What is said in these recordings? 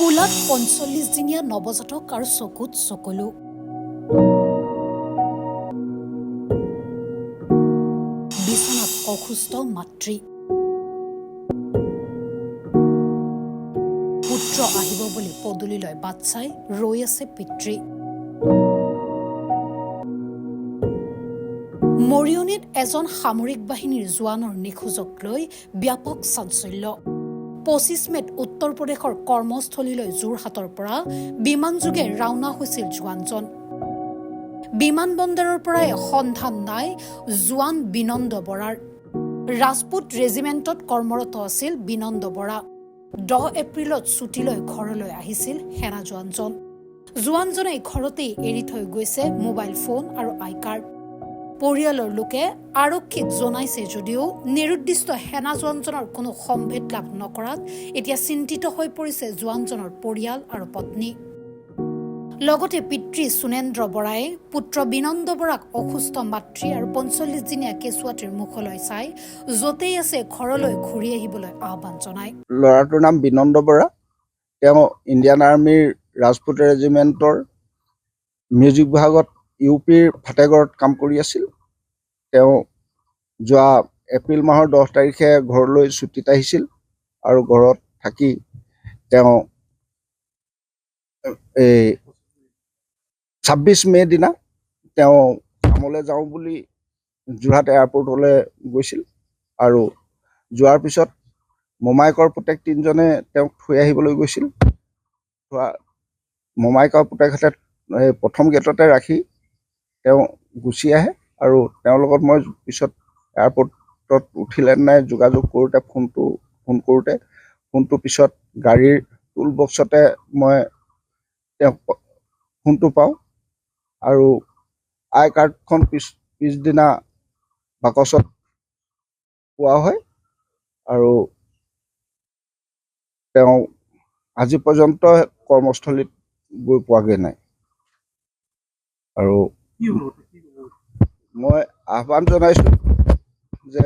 কোলাত পঞ্চল্লিছ দিনীয়া নৱজাতক আৰু চকুত চকলো। বিচনাত অসুস্থ মাতৃ। পুত্ৰ আহিব বুলি পদূলিলৈ বাট চাই ৰৈ আছে পিতৃ। মৰিয়নিত এজন সামৰিক বাহিনীৰ জোৱানৰ নিখোজক লৈ ব্যাপক চাঞ্চল্য। পঁচিছ মেত উত্তৰ প্ৰদেশৰ কৰ্মস্থলীলৈ যোৰহাটৰ পৰা বিমানযোগে ৰাওনা হৈছিল জোৱানজন। বিমানবন্দৰৰ পৰাই সন্ধান নাই জোৱান বিনন্দ বৰাৰ। ৰাজপুত ৰেজিমেণ্টত কৰ্মৰত আছিল বিনন্দ বৰা। দহ এপ্ৰিলত ছুটীলৈ ঘৰলৈ আহিছিল সেনা জোৱানজন। জোৱানজনে ঘৰতেই এৰি থৈ গৈছে মোবাইল ফোন আৰু আই কাৰ্ড। পৰিয়ালৰ লোকে আৰক্ষীক জনাইছে যদিও নিৰুদ্দিষ্ট সেনা জোৱানজনৰ কোনো সম্ভেদ লাভ নকৰাত এতিয়া চিন্তিত হৈ পৰিছে জোৱানজনৰ পৰিয়াল আৰু পত্নী। লগতে পিতৃ সুনেন্দ্ৰ বৰাই পুত্ৰ বিনন্দ বৰাক অসুস্থ মাতৃ আৰু পঞ্চল্লিছ দিনীয়া কেঁচুৱাটিৰ মুখলৈ চাই য'তেই আছে ঘৰলৈ ঘূৰি আহিবলৈ আহ্বান জনায়। ল'ৰাটোৰ নাম বিনন্দ বৰা। তেওঁ ইণ্ডিয়ান আৰ্মীৰ ৰাজপুত ৰেজিমেণ্টৰ মিউজিক বিভাগত ইউ পিৰ ফাটেগড়ত কাম কৰি আছিল। তেওঁ যোৱা এপ্ৰিল মাহৰ দহ তাৰিখে ঘৰলৈ ছুটীত আহিছিল আৰু ঘৰত থাকি তেওঁ এই ছাব্বিছ মে' দিনা তেওঁ কামলৈ যাওঁ বুলি যোৰহাট এয়াৰপৰ্টলৈ গৈছিল আৰু যোৱাৰ পিছত মোমায়েকৰ পুতেক তিনিজনে তেওঁক থৈ আহিবলৈ গৈছিল। থোৱা মোমায়েকৰ পুতেকহঁতে প্ৰথম গেটতে ৰাখি তেওঁ গুচি আহে আৰু তেওঁৰ লগত মই পিছত এয়াৰপৰ্টত উঠিলে নাই যোগাযোগ কৰোঁতে ফোনটো ফোন কৰোঁতে ফোনটো পিছত গাড়ীৰ টুল বক্সতে মই তেওঁক ফোনটো পাওঁ আৰু আই কাৰ্ডখন পিছ পিছদিনা বাকচত পোৱা হয় আৰু তেওঁ আজি পৰ্যন্ত কৰ্মস্থলীত গৈ পোৱাগৈ নাই। আৰু মই আহ্বান জনাইছোঁ যে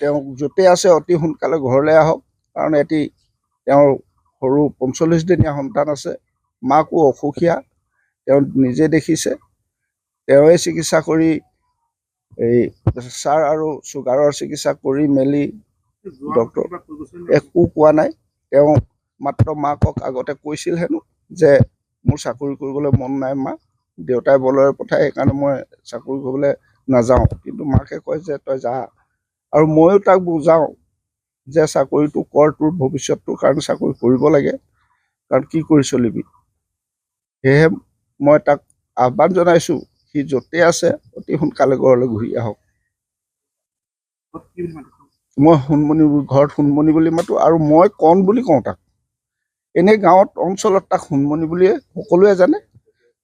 তেওঁক য'তেই আছে অতি সোনকালে ঘৰলৈ আহক কাৰণ এটি তেওঁৰ সৰু পঞ্চল্লিছ দিনীয়া সন্তান আছে মাকো অসুখীয়া তেওঁ নিজে দেখিছে। তেওঁৱে চিকিৎসা কৰি এই প্ৰেছাৰ আৰু চুগাৰৰ চিকিৎসা কৰি মেলি ডক্তৰ একো কোৱা নাই। তেওঁ মাত্ৰ মাকক আগতে কৈছিল হেনো যে মোৰ চাকৰি কৰিবলৈ মন নাই মা। দেউতাই বলেৰে পঠায় সেইকাৰণে মই চাকৰি কৰিবলৈ নাযাওঁ। কিন্তু মাকে কয় যে তই যা। আৰু ময়ো তাক বুজাওঁ যে চাকৰিটো কৰ তোৰ ভৱিষ্যতটোৰ কাৰণে চাকৰি কৰিব লাগে কাৰণ কি কৰি চলিবি সেয়েহে মই তাক আহ্বান জনাইছোঁ সি য'তেই আছে অতি সোনকালে ঘৰলৈ ঘূৰি আহক। মই সোণমণি ঘৰত সোণমণি বুলি মাতোঁ আৰু মই কণ বুলি কওঁ তাক। এনেই গাঁৱত অঞ্চলত তাক সোণমণি বুলিয়ে সকলোৱে জানে।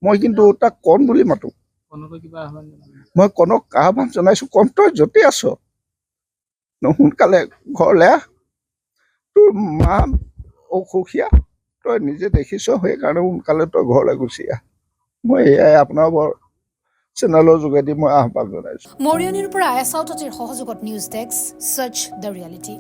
মই কিন্তু তাক কণ বুলি মাতোঁ। মই কণক আহ্বান জনাইছোঁ কণ তই য'তেই আছ ন সোনকালে ঘৰলৈ আহ। তোৰ মা অসুখীয়া তই নিজে দেখিছ সেইকাৰণে সোনকালে তই ঘৰলৈ গুচি আহ। মই এয়াই আপোনাৰ বৰ চেনেলৰ যোগেদি মই আহ্বান জনাইছোঁ। মৰিয়নিৰ পৰা এছ আউটতিৰ সহযোগত news desk search the reality